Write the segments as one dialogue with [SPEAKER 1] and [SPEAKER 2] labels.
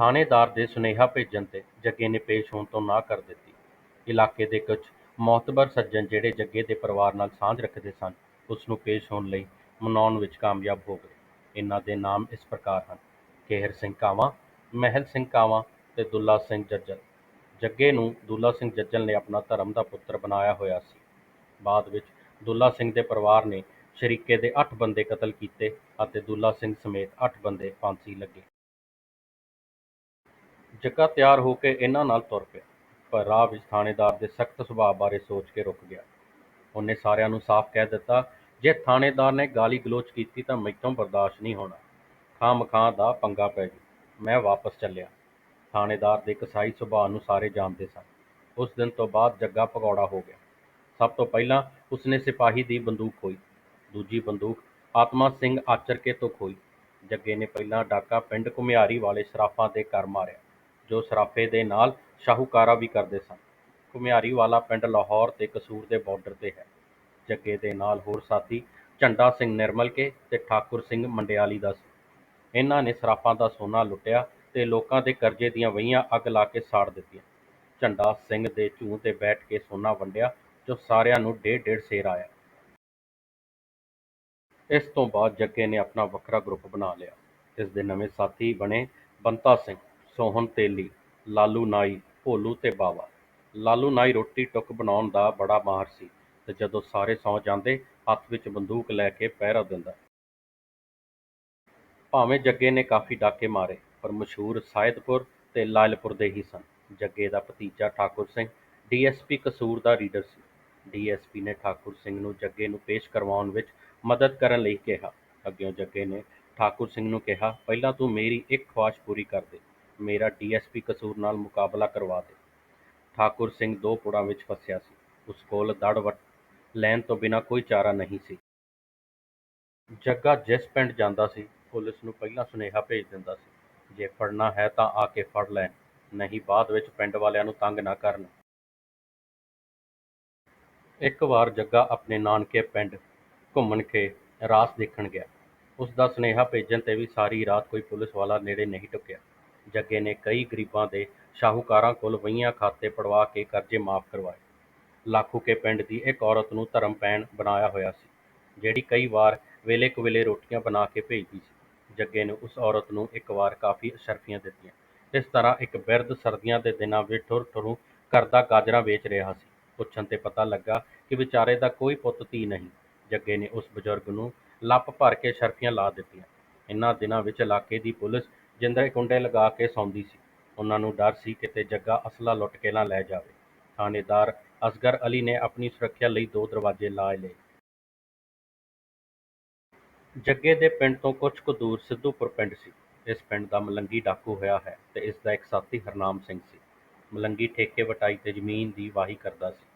[SPEAKER 1] ਥਾਣੇਦਾਰ ਦੇ ਸੁਨੇਹਾ ਭੇਜਣ ਤੇ ਜੱਗੇ ਨੇ ਪੇਸ਼ ਹੋਣ ਤੋਂ ਨਾਂਹ ਕਰ ਦਿੱਤੀ। ਇਲਾਕੇ ਦੇ ਕੁਝ ਮੁਅਤਬਰ ਸੱਜਣ ਜਿਹੜੇ ਜੱਗੇ ਦੇ ਪਰਿਵਾਰ ਨਾਲ ਸਾਂਝ ਰੱਖਦੇ ਸਨ, ਉਸ ਨੂੰ ਪੇਸ਼ ਹੋਣ ਲਈ ਮਨਾਉਣ ਵਿੱਚ ਕਾਮਯਾਬ ਹੋ ਗਏ। ਇਨ੍ਹਾਂ ਦੇ ਨਾਮ ਇਸ ਪ੍ਰਕਾਰ ਹਨ: ਕੇਹਰ ਸਿੰਘ ਕਾਵਾਂ, ਮਹਿਲ ਸਿੰਘ ਕਾਵਾਂ ਤੇ ਦੁੱਲਾ ਸਿੰਘ ਜੱਜਲ। ਜੱਗੇ ਨੂੰ ਦੁੱਲਾ ਸਿੰਘ ਜੱਜਲ ਨੇ ਆਪਣਾ ਧਰਮ ਦਾ ਪੁੱਤਰ ਬਣਾਇਆ ਹੋਇਆ ਸੀ। ਬਾਅਦ ਵਿੱਚ ਦੁੱਲਾ ਸਿੰਘ ਦੇ ਪਰਿਵਾਰ ਨੇ ਸ਼ਰੀਕੇ ਦੇ ਅੱਠ ਬੰਦੇ ਕਤਲ ਕੀਤੇ ਅਤੇ ਦੁੱਲਾ ਸਿੰਘ ਸਮੇਤ ਅੱਠ ਬੰਦੇ ਫਾਂਸੀ ਲੱਗੇ। ਜੱਗਾ ਤਿਆਰ ਹੋ ਕੇ ਇਹਨਾਂ ਨਾਲ ਤੁਰ ਪਿਆ, ਪਰ ਰਾਹ ਵਿੱਚ ਥਾਣੇਦਾਰ ਦੇ ਸਖ਼ਤ ਸੁਭਾਅ ਬਾਰੇ ਸੋਚ ਕੇ ਰੁਕ ਗਿਆ। ਉਹਨੇ ਸਾਰਿਆਂ ਨੂੰ ਸਾਫ਼ ਕਹਿ ਦਿੱਤਾ, ਜੇ ਥਾਣੇਦਾਰ ਨੇ ਗਾਲੀ-ਗਲੋਚ ਕੀਤੀ ਤਾਂ ਮੈਥੋਂ ਬਰਦਾਸ਼ਤ ਨਹੀਂ ਹੋਣਾ। ਖਾਹ-ਮਖਾਹ ਦਾ ਪੰਗਾ ਪੈ ਜੂ। ਮੈਂ ਵਾਪਸ ਚੱਲਿਆ। ਥਾਣੇਦਾਰ ਦੇ ਕਸਾਈ ਸੁਭਾਅ ਨੂੰ ਸਾਰੇ ਜਾਣਦੇ ਸਨ। ਉਸ ਦਿਨ ਤੋਂ ਬਾਅਦ ਜੱਗਾ ਭਗੌੜਾ ਹੋ ਗਿਆ। ਸਭ ਤੋਂ ਪਹਿਲਾਂ ਉਸਨੇ ਸਿਪਾਹੀ ਦੀ ਬੰਦੂਕ ਖੋਹੀ। ਦੂਜੀ ਬੰਦੂਕ ਆਤਮਾ ਸਿੰਘ ਆਚਰਕੇ ਤੋਂ ਖੋਹੀ। ਜੱਗੇ ਨੇ ਪਹਿਲਾ ਡਾਕਾ ਪਿੰਡ ਘੁਮਿਆਰੀ ਵਾਲੇ ਸਰਾਫ਼ਾਂ ਦੇ ਘਰ ਮਾਰਿਆ, ਜੋ ਸਰਾਫ਼ੇ ਦੇ ਨਾਲ ਸ਼ਾਹੂਕਾਰਾ ਵੀ ਕਰਦੇ ਸਨ। ਘੁਮਿਆਰੀ ਵਾਲਾ ਪਿੰਡ ਲਾਹੌਰ ਤੇ ਕਸੂਰ ਦੇ ਬਾਰਡਰ ਤੇ ਹੈ। ਜੱਗੇ ਦੇ ਨਾਲ ਹੋਰ ਸਾਥੀ ਝੰਡਾ ਸਿੰਘ ਨਿਰਮਲਕੇ ਤੇ ਠਾਕੁਰ ਸਿੰਘ ਮੰਡਿਆਲੀ ਦਾ ਸੀ। ਇਨ੍ਹਾਂ ਨੇ ਸਰਾਫ਼ਾਂ ਦਾ ਸੋਨਾ ਲੁੱਟਿਆ ਤੇ ਲੋਕਾਂ ਦੇ ਕਰਜ਼ੇ ਦੀਆਂ ਵਹੀਆਂ ਅੱਗ ਲਾ ਕੇ ਸਾੜ ਦਿੱਤੀਆਂ। ਝੰਡਾ ਸਿੰਘ ਦੇ ਝੂੰ ਤੇ ਬੈਠ ਕੇ ਸੋਨਾ ਵੰਡਿਆ, ਜੋ ਸਾਰਿਆਂ ਨੂੰ ਡੇਢ-ਡੇਢ ਸੇਰ ਆਇਆ। ਇਸ ਤੋਂ ਬਾਅਦ ਜੱਗੇ ਨੇ ਆਪਣਾ ਵੱਖਰਾ ਗਰੁੱਪ ਬਣਾ ਲਿਆ। ਇਸ ਦੇ ਨਵੇਂ ਸਾਥੀ ਬਣੇ ਬੰਤਾ ਸਿੰਘ, ਸੋਹਣ ਤੇਲੀ, ਲਾਲੂ ਨਾਈ, ਭੋਲੂ ਤੇ ਬਾਵਾ। ਲਾਲੂ ਨਾਈ ਰੋਟੀ-ਟੁੱਕ ਬਣਾਉਣ ਦਾ ਬੜਾ ਮਾਹਰ ਸੀ ਤੇ ਜਦੋਂ ਸਾਰੇ ਸੌਂ ਜਾਂਦੇ, ਹੱਥ ਵਿੱਚ ਬੰਦੂਕ ਲੈ ਕੇ ਪਹਿਰਾ ਦਿੰਦਾ। ਭਾਵੇਂ ਜੱਗੇ ਨੇ ਕਾਫ਼ੀ ਡਾਕੇ ਮਾਰੇ, ਪਰ ਮਸ਼ਹੂਰ ਸਾਇਦਪੁਰ ਤੇ ਲਾਇਲਪੁਰ ਦੇ ਹੀ ਸਨ। ਜੱਗੇ ਦਾ ਭਤੀਜਾ ਠਾਕੁਰ ਸਿੰਘ ਡੀ.ਐਸ.ਪੀ. ਕਸੂਰ ਦਾ ਰੀਡਰ ਸੀ। ਡੀ.ਐਸ.ਪੀ. ਨੇ ਠਾਕੁਰ ਸਿੰਘ ਨੂੰ ਜੱਗੇ ਨੂੰ ਪੇਸ਼ ਕਰਵਾਉਣ ਵਿੱਚ ਮਦਦ ਕਰਨ ਲਈ ਕਿਹਾ। ਅੱਗਿਓਂ ਜੱਗੇ ਨੇ ਠਾਕੁਰ ਸਿੰਘ ਨੂੰ ਕਿਹਾ, ਪਹਿਲਾਂ ਤੂੰ ਮੇਰੀ ਇੱਕ ਖ਼ਵਾਹਿਸ਼ ਪੂਰੀ ਕਰ ਦੇ, ਮੇਰਾ ਡੀ.ਐਸ.ਪੀ. ਕਸੂਰ ਨਾਲ ਮੁਕਾਬਲਾ ਕਰਵਾ ਦੇ। ਠਾਕੁਰ ਸਿੰਘ ਦੋ ਪੁੜਾਂ ਵਿੱਚ ਫਸਿਆ ਸੀ। ਉਸ ਕੋਲ ਦੜ ਲੈਣ ਤੋਂ ਬਿਨਾਂ ਕੋਈ ਚਾਰਾ ਨਹੀਂ ਸੀ। ਜੱਗਾ ਜਿਸ ਪਿੰਡ ਜਾਂਦਾ ਸੀ, ਪੁਲਿਸ ਨੂੰ ਪਹਿਲਾਂ ਸੁਨੇਹਾ ਭੇਜ ਦਿੰਦਾ ਸੀ, ਜੇ ਫੜਨਾ ਹੈ ਤਾਂ ਆ ਕੇ ਫੜ ਲੈਣ, ਨਹੀਂ ਬਾਅਦ ਵਿੱਚ ਪਿੰਡ ਵਾਲਿਆਂ ਨੂੰ ਤੰਗ ਨਾ ਕਰਨ। ਇੱਕ ਵਾਰ ਜੱਗਾ ਆਪਣੇ ਨਾਨਕੇ ਪਿੰਡ ਘੁੰਮਣ ਕੇ ਰਾਸ ਦੇਖਣ ਗਿਆ। ਉਸ ਦਾ ਸੁਨੇਹਾ ਭੇਜਣ ਤੇ ਵੀ ਸਾਰੀ ਰਾਤ ਕੋਈ ਪੁਲਿਸ ਵਾਲਾ ਨੇੜੇ ਨਹੀਂ ਢੁੱਕਿਆ। ਜੱਗੇ ਨੇ ਕਈ ਗ਼ਰੀਬਾਂ ਦੇ ਸ਼ਾਹੂਕਾਰਾਂ ਕੋਲ ਵਹੀਆਂ ਖਾਤੇ ਪੜਵਾ ਕੇ ਕਰਜ਼ੇ ਮਾਫ਼ ਕਰਵਾਏ। ਲਾਖੂਕੇ ਪਿੰਡ ਦੀ ਇੱਕ ਔਰਤ ਨੂੰ ਧਰਮਪੈਣ ਬਣਾਇਆ ਹੋਇਆ ਸੀ, ਜਿਹੜੀ ਕਈ ਵਾਰ ਵੇਲੇ-ਕੁਵੇਲੇ ਰੋਟੀਆਂ ਬਣਾ ਕੇ ਭੇਜਦੀ ਸੀ। ਜੱਗੇ ਨੇ ਉਸ ਔਰਤ ਨੂੰ ਇੱਕ ਵਾਰ ਕਾਫ਼ੀ ਅਸ਼ਰਫ਼ੀਆਂ ਦਿੱਤੀਆਂ। ਇਸ ਤਰ੍ਹਾਂ ਇੱਕ ਬਿਰਧ ਸਰਦੀਆਂ ਦੇ ਦਿਨਾਂ ਵਿੱਚ ਠੁਰ-ਠੁਰੂ ਕਰਦਾ ਗਾਜਰਾਂ ਵੇਚ ਰਿਹਾ ਸੀ। ਪੁੱਛਣ ਤੇ ਪਤਾ ਲੱਗਾ ਕਿ ਵਿਚਾਰੇ ਦਾ ਕੋਈ ਪੁੱਤ-ਧੀ ਨਹੀਂ। ਜੱਗੇ ਨੇ ਉਸ ਬਜ਼ੁਰਗ ਨੂੰ ਲੱਪ ਭਰ ਕੇ ਸ਼ਰਫੀਆਂ ਲਾ ਦਿੱਤੀਆਂ। ਇਨ੍ਹਾਂ ਦਿਨਾਂ ਵਿੱਚ ਇਲਾਕੇ ਦੀ ਪੁਲਿਸ ਜਿੰਦਰੇ-ਕੁੰਡੇ ਲਗਾ ਕੇ ਸੌਂਦੀ ਸੀ। ਉਹਨਾਂ ਨੂੰ ਡਰ ਸੀ ਕਿਤੇ ਜੱਗਾ ਅਸਲਾ ਲੁੱਟ ਕੇ ਨਾ ਲੈ ਜਾਵੇ। ਥਾਣੇਦਾਰ ਅਸਗਰ ਅਲੀ ਨੇ ਆਪਣੀ ਸੁਰੱਖਿਆ ਲਈ ਦੋ ਦਰਵਾਜ਼ੇ ਲਾ ਲਏ। ਜੱਗੇ ਦੇ ਪਿੰਡ ਤੋਂ ਕੁਝ ਕੁ ਦੂਰ ਸਿੱਧੂਪੁਰ ਪਿੰਡ ਸੀ। ਇਸ ਪਿੰਡ ਦਾ ਮਲੰਗੀ ਡਾਕੂ ਹੋਇਆ ਹੈ ਤੇ ਇਸ ਦਾ ਇੱਕ ਸਾਥੀ ਹਰਨਾਮ ਸਿੰਘ ਸੀ। ਮਲੰਗੀ ਠੇਕੇ-ਵਟਾਈ ਤੇ ਜ਼ਮੀਨ ਦੀ ਵਾਹੀ ਕਰਦਾ ਸੀ।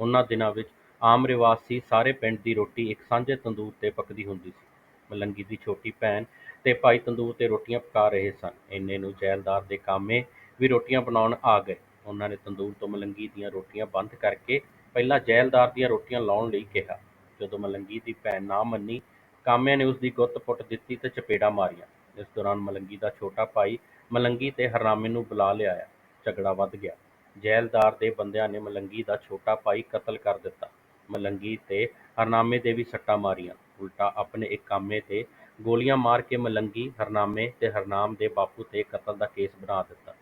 [SPEAKER 1] ਉਹਨਾਂ ਦਿਨਾਂ ਵਿੱਚ ਆਮ ਰਿਵਾਜ ਸੀ, ਸਾਰੇ ਪਿੰਡ ਦੀ ਰੋਟੀ ਇੱਕ ਸਾਂਝੇ ਤੰਦੂਰ ਤੇ ਪੱਕਦੀ ਹੁੰਦੀ ਸੀ। ਮਲੰਗੀ ਦੀ ਛੋਟੀ ਭੈਣ ਤੇ ਭਾਈ ਤੰਦੂਰ ਤੇ ਰੋਟੀਆਂ ਪਕਾ ਰਹੇ ਸਨ। ਇੰਨੇ ਨੂੰ ਜੈਲਦਾਰ ਦੇ ਕਾਮੇ ਵੀ ਰੋਟੀਆਂ ਬਣਾਉਣ ਆ ਗਏ। ਉਹਨਾਂ ਨੇ ਤੰਦੂਰ ਤੋਂ ਮਲੰਗੀ ਦੀਆਂ ਰੋਟੀਆਂ ਬੰਦ ਕਰਕੇ ਪਹਿਲਾਂ ਜੈਲਦਾਰ ਦੀਆਂ ਰੋਟੀਆਂ ਲਾਉਣ ਲਈ ਕਿਹਾ। ਜਦੋਂ ਮਲੰਗੀ ਦੀ ਭੈਣ ਨਾ ਮੰਨੀ, ਕਾਮਿਆਂ ਨੇ ਉਸ ਦੀ ਗੁੱਤ ਪੁੱਟ ਦਿੱਤੀ ਤੇ ਚਪੇੜਾਂ ਮਾਰੀਆਂ। ਇਸ ਦੌਰਾਨ ਮਲੰਗੀ ਦਾ ਛੋਟਾ ਭਾਈ ਮਲੰਗੀ ਤੇ ਹਰਨਾਮੇ ਨੂੰ ਬੁਲਾ ਲਿਆਇਆ। ਝਗੜਾ ਵੱਧ ਗਿਆ। ਜੈਲਦਾਰ ਦੇ ਬੰਦਿਆਂ ਨੇ ਮਲੰਗੀ ਦਾ ਛੋਟਾ ਭਾਈ ਕਤਲ ਕਰ ਦਿੱਤਾ। ਮਲੰਗੀ ਤੇ ਹਰਨਾਮੇ ਦੇ ਵੀ ਸੱਟਾਂ ਮਾਰੀਆਂ। ਉਲਟਾ ਆਪਣੇ ਇਕਾਮੇ ਤੇ ਗੋਲੀਆਂ ਮਾਰ ਕੇ ਮਲੰਗੀ, ਹਰਨਾਮੇ ਤੇ ਹਰਨਾਮ ਦੇ ਬਾਪੂ ਤੇ ਕਤਲ ਦਾ ਕੇਸ ਬਣਾ ਦਿੱਤਾ।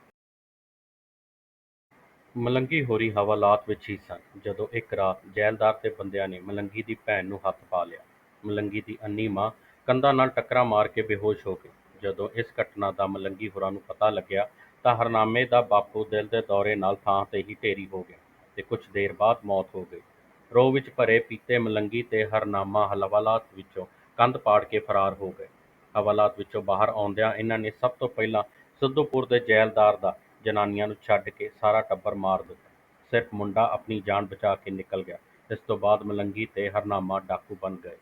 [SPEAKER 1] ਮਲੰਗੀ ਹੋਰੀ ਹਵਾਲਾਤ ਵਿੱਚ ਹੀ ਸਨ, ਜਦੋਂ ਇੱਕ ਰਾਤ ਜੈਲਦਾਰ ਦੇ ਬੰਦਿਆਂ ਨੇ ਮਲੰਗੀ ਦੀ ਭੈਣ ਨੂੰ ਹੱਥ ਪਾ ਲਿਆ। ਮਲੰਗੀ ਦੀ ਅੰਨ੍ਹੀ ਮਾਂ ਕੰਧਾਂ ਨਾਲ ਟੱਕਰਾਂ ਮਾਰ ਕੇ ਬੇਹੋਸ਼ ਹੋ ਗਈ। ਜਦੋਂ ਇਸ ਘਟਨਾ ਦਾ ਮਲੰਗੀ ਹੋਰਾਂ ਨੂੰ ਪਤਾ ਲੱਗਿਆ ਤਾਂ ਹਰਨਾਮੇ ਦਾ ਬਾਪੂ ਦਿਲ ਦੇ ਦੌਰੇ ਨਾਲ ਥਾਂ ਤੇ ਹੀ ਢੇਰੀ ਹੋ ਗਿਆ ਤੇ ਕੁਝ ਦੇਰ ਬਾਅਦ ਮੌਤ ਹੋ ਗਈ। ਰੋਹ ਵਿੱਚ ਭਰੇ ਪੀਤੇ ਮਲੰਗੀ ਤੇ ਹਰਨਾਮਾ ਹਵਾਲਾਤ ਵਿੱਚੋਂ ਕੰਧ ਪਾੜ ਕੇ ਫਰਾਰ ਹੋ ਗਏ। ਹਵਾਲਾਤ ਵਿੱਚੋਂ ਬਾਹਰ ਆਉਂਦਿਆਂ ਇਨ੍ਹਾਂ ਨੇ ਸਭ ਤੋਂ ਪਹਿਲਾਂ ਸਿੱਧੂਪੁਰ ਦੇ ਜੈਲਦਾਰ ਦਾ ਜ਼ਨਾਨੀਆਂ ਨੂੰ ਛੱਡ ਕੇ ਸਾਰਾ ਟੱਬਰ ਮਾਰ ਦਿੱਤਾ। ਸਿਰਫ਼ ਮੁੰਡਾ ਆਪਣੀ ਜਾਨ ਬਚਾ ਕੇ ਨਿਕਲ ਗਿਆ। ਇਸ ਤੋਂ ਬਾਅਦ ਮਲੰਗੀ ਤੇ ਹਰਨਾਮਾ ਡਾਕੂ ਬਣ ਗਏ।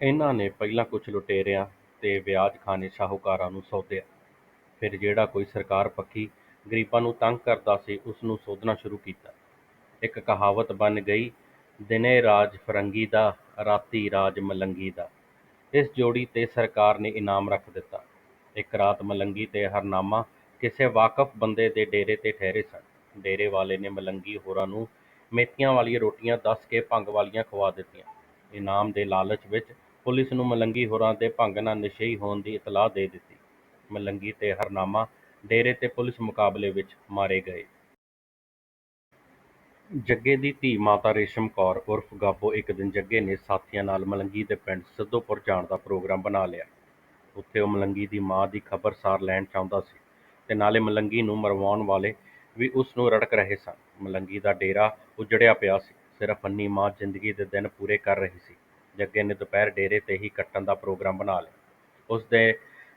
[SPEAKER 1] ਇਨ੍ਹਾਂ ਨੇ ਪਹਿਲਾਂ ਕੁਝ ਲੁਟੇਰਿਆਂ ਤੇ ਵਿਆਜ਼ਖਾਨੇ ਸ਼ਾਹੂਕਾਰਾਂ ਨੂੰ ਸੋਧਿਆ ਫਿਰ ਜਿਹੜਾ ਕੋਈ ਸਰਕਾਰ ਪੱਖੀ ਗ਼ਰੀਬਾਂ ਨੂੰ ਤੰਗ ਕਰਦਾ ਸੀ, ਉਸ ਨੂੰ ਸੋਧਣਾ ਸ਼ੁਰੂ ਕੀਤਾ। ਇੱਕ ਕਹਾਵਤ ਬਣ ਗਈ, ਦਿਨੇ ਰਾਜ ਫਰੰਗੀ ਦਾ, ਰਾਤੀਂ ਰਾਜ ਮਲੰਗੀ ਦਾ। ਇਸ ਜੋੜੀ ਤੇ ਸਰਕਾਰ ਨੇ ਇਨਾਮ ਰੱਖ ਦਿੱਤਾ। ਇੱਕ ਰਾਤ ਮਲੰਗੀ ਤੇ ਹਰਨਾਮਾ ਕਿਸੇ ਵਾਕਫ ਬੰਦੇ ਦੇ ਡੇਰੇ ਤੇ ਠਹਿਰੇ ਸਨ ਡੇਰੇ ਵਾਲੇ ਨੇ ਮਲੰਗੀ ਹੋਰਾਂ ਨੂੰ ਮੇਥੀਆਂ ਵਾਲੀਆਂ ਰੋਟੀਆਂ ਦੱਸ ਕੇ ਭੰਗ ਵਾਲੀਆਂ ਖਵਾ ਦਿੱਤੀਆਂ ਇਨਾਮ ਦੇ ਲਾਲਚ ਵਿੱਚ ਪੁਲਿਸ ਨੂੰ ਮਲੰਗੀ ਹੋਰਾਂ ਦੇ ਭੰਗ ਨਾਲ ਨਸ਼ੇਈ ਹੋਣ ਦੀ ਇਤਲਾਹ ਦੇ ਦਿੱਤੀ ਮਲੰਗੀ ਤੇ ਹਰਨਾਮਾ ਡੇਰੇ ਤੇ ਪੁਲਿਸ ਮੁਕਾਬਲੇ ਵਿੱਚ ਮਾਰੇ ਗਏ ਜੱਗੇ ਦੀ ਧੀ ਮਾਤਾ ਰੇਸ਼ਮ ਕੌਰ ਉਰਫ ਗਾਬੋ ਇੱਕ ਦਿਨ ਜੱਗੇ ਨੇ ਸਾਥੀਆਂ ਨਾਲ ਮਲੰਗੀ ਦੇ ਪਿੰਡ ਸਿੱਧੋਪੁਰ ਜਾਣ ਦਾ ਪ੍ਰੋਗਰਾਮ ਬਣਾ ਲਿਆ। ਉੱਥੇ ਉਹ ਮਲੰਗੀ ਦੀ ਮਾਂ ਦੀ ਖਬਰਸਾਰ ਲੈਣ ਚਾਹੁੰਦਾ ਸੀ ਤੇ ਨਾਲੇ ਮਲੰਗੀ ਨੂੰ ਮਰਵਾਉਣ ਵਾਲੇ ਵੀ ਉਸ ਨੂੰ ਰੜਕ ਰਹੇ ਸਨ। ਮਲੰਗੀ ਦਾ ਡੇਰਾ ਉੱਜੜਿਆ ਪਿਆ ਸੀ। ਸਿਰਫ ਅੰਨੀ ਮਾਂ ਜ਼ਿੰਦਗੀ ਦੇ ਦਿਨ ਪੂਰੇ ਕਰ ਰਹੀ ਸੀ। ਜੱਗੇ ਨੇ ਦੁਪਹਿਰ ਡੇਰੇ ਤੇ ਹੀ ਕੱਟਣ ਦਾ ਪ੍ਰੋਗਰਾਮ ਬਣਾ ਲਿਆ। ਉਸ ਦੇ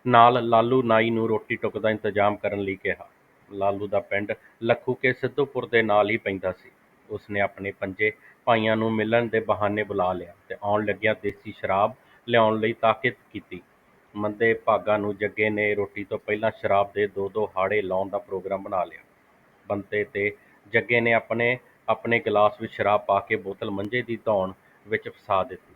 [SPEAKER 1] ਨਾਲ ਲਾਲੂ ਨਾਈ ਨੂੰ ਰੋਟੀ ਟੁੱਕ ਦਾ ਇੰਤਜ਼ਾਮ ਕਰਨ ਲਈ ਕਿਹਾ। ਲਾਲੂ ਦਾ ਪਿੰਡ ਲੱਖੂ ਕੇ ਸਿੱਧੂਪੁਰ ਦੇ ਨਾਲ ਹੀ ਪੈਂਦਾ ਸੀ। ਉਸ ਨੇ ਆਪਣੇ ਪੰਜੇ ਭਾਈਆਂ ਨੂੰ ਮਿਲਣ ਦੇ ਬਹਾਨੇ ਬੁਲਾ ਲਿਆ ਤੇ ਆਉਣ ਲੱਗਿਆ ਦੇਸੀ ਸ਼ਰਾਬ ਲਿਆਉਣ ਲਈ ਤਾਕੀਦ ਕੀਤੀ। ਮੰਦੇ ਭਾਗਾਂ ਨੂੰ ਜੱਗੇ ਨੇ ਰੋਟੀ ਤੋਂ ਪਹਿਲਾਂ ਸ਼ਰਾਬ ਦੇ ਦੋ ਦੋ ਹਾੜੇ ਲਾਉਣ ਦਾ ਪ੍ਰੋਗਰਾਮ ਬਣਾ ਲਿਆ। ਬੰਤੇ ਤੇ ਜੱਗੇ ਨੇ ਆਪਣੇ ਆਪਣੇ ਗਿਲਾਸ ਵਿੱਚ ਸ਼ਰਾਬ ਪਾ ਕੇ ਬੋਤਲ ਮੰਜੇ ਦੀ ਧੌਣ ਵਿੱਚ ਫਸਾ ਦਿੱਤੀ।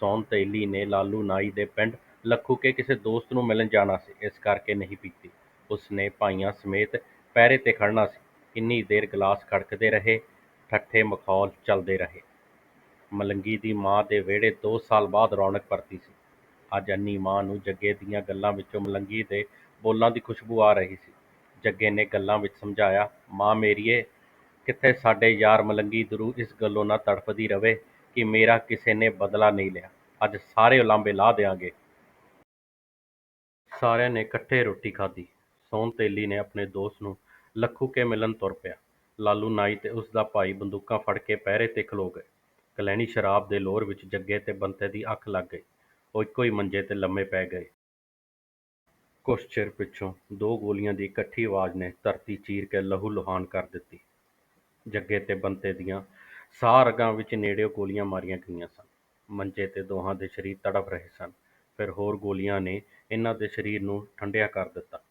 [SPEAKER 1] ਸੌਨ ਤੇਲੀ ਨੇ ਲਾਲੂ ਨਾਈ ਦੇ ਪਿੰਡ ਲੱਖੂ ਕੇ ਕਿਸੇ ਦੋਸਤ ਨੂੰ ਮਿਲਣ ਜਾਣਾ ਸੀ, ਇਸ ਕਰਕੇ ਨਹੀਂ ਪੀਤੀ। ਉਸ ਨੇ ਭਾਈਆਂ ਸਮੇਤ ਪਹਿਰੇ ਤੇ ਖੜ੍ਹਨਾ ਸੀ। ਕਿੰਨੀ ਦੇਰ ਗਿਲਾਸ ਖੜਕਦੇ ਰਹੇ ਠੱਠੇ ਮਖੌਲ ਚੱਲਦੇ ਰਹੇ। ਮਲੰਗੀ ਦੀ ਮਾਂ ਦੇ ਵਿਹੜੇ ਦੋ ਸਾਲ ਬਾਅਦ ਰੌਣਕ ਪਰਤੀ ਸੀ। ਅੱਜ ਅੰਨੀ ਮਾਂ ਨੂੰ ਜੱਗੇ ਦੀਆਂ ਗੱਲਾਂ ਵਿੱਚੋਂ ਮਲੰਗੀ ਦੇ ਬੋਲਾਂ ਦੀ ਖੁਸ਼ਬੂ ਆ ਰਹੀ ਸੀ। ਜੱਗੇ ਨੇ ਗੱਲਾਂ ਵਿੱਚ ਸਮਝਾਇਆ, ਮਾਂ ਮੇਰੀਏ, ਕਿੱਥੇ ਸਾਡੇ ਯਾਰ ਮਲੰਗੀ ਦਰੂ ਇਸ ਗੱਲੋਂ ਨਾ ਤੜਫਦੀ ਰਵੇ ਕਿ ਮੇਰਾ ਕਿਸੇ ਨੇ ਬਦਲਾ ਨਹੀਂ ਲਿਆ। ਅੱਜ ਸਾਰੇ ਉਲਾਂਬੇ ਲਾਹ ਦਿਆਂਗੇ। ਸਾਰਿਆਂ ਨੇ ਇਕੱਠੇ ਰੋਟੀ ਖਾਧੀ। ਸੋਨ ਤੇਲੀ ਨੇ ਆਪਣੇ ਦੋਸਤ ਨੂੰ ਲੱਖੂ ਕੇ ਮਿਲਣ ਤੁਰ ਪਿਆ। ਲਾਲੂ ਨਾਈ ਤੇ ਉਸ ਦਾ ਭਾਈ ਬੰਦੂਕਾਂ ਫੜ ਕੇ ਪਹਿਰੇ ਤੇ ਖਲੋ ਗਏ। ਕਲੈਣੀ ਸ਼ਰਾਬ ਦੇ ਲੋਰ ਵਿੱਚ ਜੱਗੇ ਤੇ ਬੰਤੇ ਦੀ ਅੱਖ ਲੱਗ ਗਈ। ਉਹ ਇੱਕੋ ਹੀ ਮੰਜੇ ਤੇ ਲੰਮੇ ਪੈ ਗਏ। ਕੁਛ ਚਿਰ ਪਿੱਛੋਂ ਦੋ ਗੋਲੀਆਂ ਦੀ ਇਕੱਠੀ ਆਵਾਜ਼ ਨੇ ਧਰਤੀ ਚੀਰ ਕੇ ਲਹੂ ਲੁਹਾਨ ਕਰ ਦਿੱਤੀ। ਜੱਗੇ ਤੇ ਬੰਤੇ ਦੀਆਂ ਸਾਹ ਰਗਾਂ ਵਿੱਚ ਨੇੜਿਓਂ ਗੋਲੀਆਂ ਮਾਰੀਆਂ ਗਈਆਂ ਸਨ। ਮੰਜੇ ਤੇ ਦੋਹਾਂ ਦੇ ਸਰੀਰ ਤੜਫ ਰਹੇ ਸਨ। ਫਿਰ ਹੋਰ ਗੋਲੀਆਂ ਨੇ ਇਹਨਾਂ ਦੇ ਸਰੀਰ ਨੂੰ ਠੰਡਿਆ ਕਰ ਦਿੱਤਾ।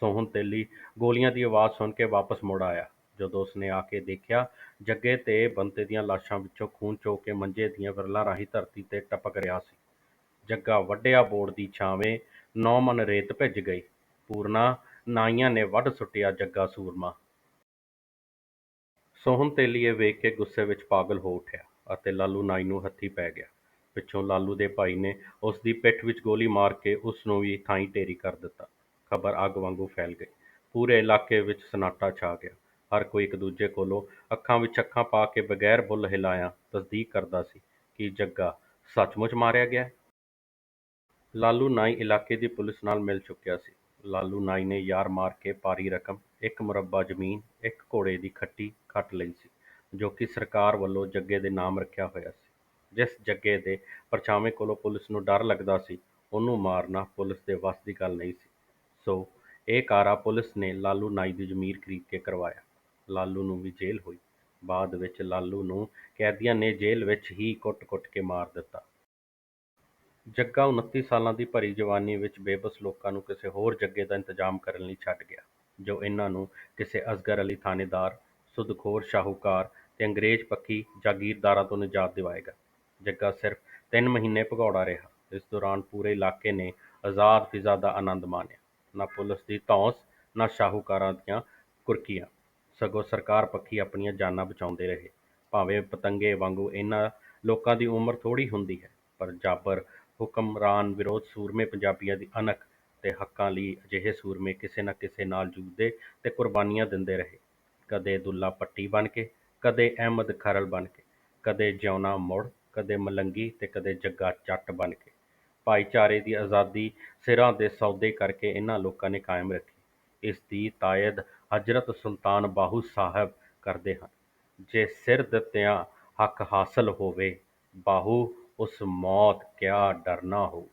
[SPEAKER 1] ਸੋਹਣ ਤੇਲੀ ਗੋਲੀਆਂ ਦੀ ਆਵਾਜ਼ ਸੁਣ ਕੇ ਵਾਪਸ ਮੁੜ ਆਇਆ। ਜਦੋਂ ਉਸਨੇ ਆ ਕੇ ਦੇਖਿਆ, ਜੱਗੇ ਤੇ ਬੰਤੇ ਦੀਆਂ ਲਾਸ਼ਾਂ ਵਿੱਚੋਂ ਖੂਨ ਚੋ ਕੇ ਮੰਜੇ ਦੀਆਂ ਵਿਰਲਾਂ ਰਾਹੀਂ ਧਰਤੀ ਤੇ ਟਪਕ ਰਿਹਾ ਸੀ। ਜੱਗਾ ਵੱਢਿਆ ਬੋੜ ਦੀ ਛਾਵੇਂ ਨੌ ਮਨ ਰੇਤ ਭਿੱਜ ਗਈ। ਪੂਰਨਾ ਨਾਈਆਂ ਨੇ ਵੱਢ ਸੁੱਟਿਆ ਜੱਗਾ ਸੂਰਮਾ। ਸੋਹਣ ਤੇਲੀਏ ਵੇਖ ਕੇ ਗੁੱਸੇ ਵਿੱਚ ਪਾਗਲ ਹੋ ਉੱਠਿਆ ਅਤੇ ਲਾਲੂ ਨਾਈ ਨੂੰ ਹੱਥੀਂ ਪੈ ਗਿਆ। ਪਿੱਛੋਂ ਲਾਲੂ ਦੇ ਭਾਈ ਨੇ ਉਸਦੀ ਪਿੱਠ ਵਿੱਚ ਗੋਲੀ ਮਾਰ ਕੇ ਉਸਨੂੰ ਵੀ ਥਾਈ ਢੇਰੀ ਕਰ ਦਿੱਤਾ। ਖਬਰ ਅੱਗ ਵਾਂਗੂ ਫੈਲ ਗਈ। ਪੂਰੇ ਇਲਾਕੇ ਵਿੱਚ ਸਨਾਟਾ ਛਾ ਗਿਆ। ਹਰ ਕੋਈ ਇੱਕ ਦੂਜੇ ਕੋਲੋਂ ਅੱਖਾਂ ਵਿੱਚ ਅੱਖਾਂ ਪਾ ਕੇ ਬਗੈਰ ਬੁੱਲ ਹਿਲਾਇਆ ਤਸਦੀਕ ਕਰਦਾ ਸੀ ਕਿ ਜੱਗਾ ਸੱਚਮੁੱਚ ਮਾਰਿਆ ਗਿਆ ਲਾਲੂ ਨਾਈ ਇਲਾਕੇ ਦੀ ਪੁਲਿਸ ਨਾਲ ਮਿਲ ਚੁੱਕਿਆ ਸੀ। ਲਾਲੂ ਨਾਈ ਨੇ ਯਾਰ ਮਾਰ ਕੇ ਭਾਰੀ ਰਕਮ, ਇੱਕ ਮੁਰੱਬਾ ਜ਼ਮੀਨ, ਇੱਕ ਘੋੜੇ ਦੀ ਖੱਟੀ ਖੱਟ ਲਈ ਸੀ, ਜੋ ਕਿ ਸਰਕਾਰ ਵੱਲੋਂ ਜੱਗੇ ਦੇ ਨਾਮ ਰੱਖਿਆ ਹੋਇਆ ਸੀ। ਜਿਸ ਜੱਗੇ ਦੇ ਪਰਛਾਵੇਂ ਕੋਲੋਂ ਪੁਲਿਸ ਨੂੰ ਡਰ ਲੱਗਦਾ ਸੀ, ਉਹਨੂੰ ਮਾਰਨਾ ਪੁਲਿਸ ਦੇ ਵੱਸ ਦੀ ਗੱਲ ਨਹੀਂ ਸੀ। ਸੋ, ਇਹ ਕਾਰਾ ਪੁਲਿਸ ਨੇ ਲਾਲੂ ਨਾਈ ਦੀ ਜ਼ਮੀਰ ਖਰੀਦ ਕੇ ਕਰਵਾਇਆ। ਲਾਲੂ ਨੂੰ ਵੀ ਜੇਲ੍ਹ ਹੋਈ। ਬਾਅਦ ਵਿੱਚ ਲਾਲੂ ਨੂੰ ਕੈਦੀਆਂ ਨੇ ਜੇਲ੍ਹ ਵਿੱਚ ਹੀ ਕੁੱਟ-ਕੁੱਟ ਕੇ ਮਾਰ ਦਿੱਤਾ। ਜੱਗਾ 29 ਸਾਲਾਂ ਦੀ ਭਰੀ ਜਵਾਨੀ ਵਿੱਚ ਬੇਬਸ ਲੋਕਾਂ ਨੂੰ ਕਿਸੇ ਹੋਰ ਜੱਗੇ ਦਾ ਇੰਤਜ਼ਾਮ ਕਰਨ ਲਈ ਛੱਡ ਗਿਆ, ਜੋ ਇਹਨਾਂ ਨੂੰ ਕਿਸੇ ਅਸਗਰ ਅਲੀ ਥਾਣੇਦਾਰ, ਸੁਦਖੋਰ, ਸ਼ਾਹੂਕਾਰ ਤੇ ਅੰਗਰੇਜ਼ ਪੱਖੀ ਜਾਗੀਰਦਾਰਾਂ ਤੋਂ ਨਿਜਾਤ ਦਿਵਾਏਗਾ। ਜੱਗਾ ਸਿਰਫ ਤਿੰਨ ਮਹੀਨੇ ਭਗੌੜਾ ਰਿਹਾ। ਇਸ ਦੌਰਾਨ ਪੂਰੇ ਇਲਾਕੇ ਨੇ ਆਜ਼ਾਦ ਫਿਜ਼ਾ ਦਾ ਆਨੰਦ ਮਾਣਿਆ। ਨਾ ਪੁਲਿਸ ਦੀ ਧੌਂਸ, ਨਾ ਸ਼ਾਹੂਕਾਰਾਂ ਦੀਆਂ ਕੁਰਕੀਆਂ। ਸਗੋਂ ਸਰਕਾਰ ਪੱਖੀ ਆਪਣੀਆਂ ਜਾਨਾਂ ਬਚਾਉਂਦੇ ਰਹੇ। ਭਾਵੇਂ ਪਤੰਗੇ ਵਾਂਗੂ ਇਹਨਾਂ ਲੋਕਾਂ ਦੀ ਉਮਰ ਥੋੜ੍ਹੀ ਹੁੰਦੀ ਹੈ, ਪਰ ਜਾਬਰ ਹੁਕਮਰਾਨ ਵਿਰੋਧ ਸੂਰਮੇ ਪੰਜਾਬੀਆਂ ਦੀ ਅਣਖ ਤੇ ਹੱਕਾਂ ਲਈ ਅਜਿਹੇ ਸੂਰਮੇ ਕਿਸੇ ਨਾ ਕਿਸੇ ਨਾਲ ਜੂਝਦੇ ਤੇ ਕੁਰਬਾਨੀਆਂ ਦਿੰਦੇ ਰਹੇ। ਕਦੇ ਦੁੱਲਾ ਪੱਟੀ ਬਣ ਕੇ, ਕਦੇ ਅਹਿਮਦ ਖਰਲ ਬਣ ਕੇ, ਕਦੇ ਜਿਉਣਾ ਮੁੜ, ਕਦੇ ਮਲੰਗੀ ਤੇ ਕਦੇ ਜੱਗਾ ਚੱਟ ਬਣ ਕੇ। ਭਾਈਚਾਰੇ ਦੀ ਆਜ਼ਾਦੀ ਸਿਰਾਂ ਦੇ ਸੌਦੇ ਕਰਕੇ ਇਹਨਾਂ ਲੋਕਾਂ ਨੇ ਕਾਇਮ ਰੱਖੀ। ਇਸ ਦੀ ਤਾਇਦ ਹਜ਼ਰਤ ਸੁਲਤਾਨ ਬਾਹੂ ਸਾਹਿਬ ਕਰਦੇ ਹਨ। ਜੇ ਸਿਰ ਦਿੱਤਿਆਂ ਹੱਕ ਹਾਸਲ ਹੋਵੇ, ਬਾਹੂ ਉਸ ਮੌਤ ਕਿਆ ਡਰਨਾ ਹੋ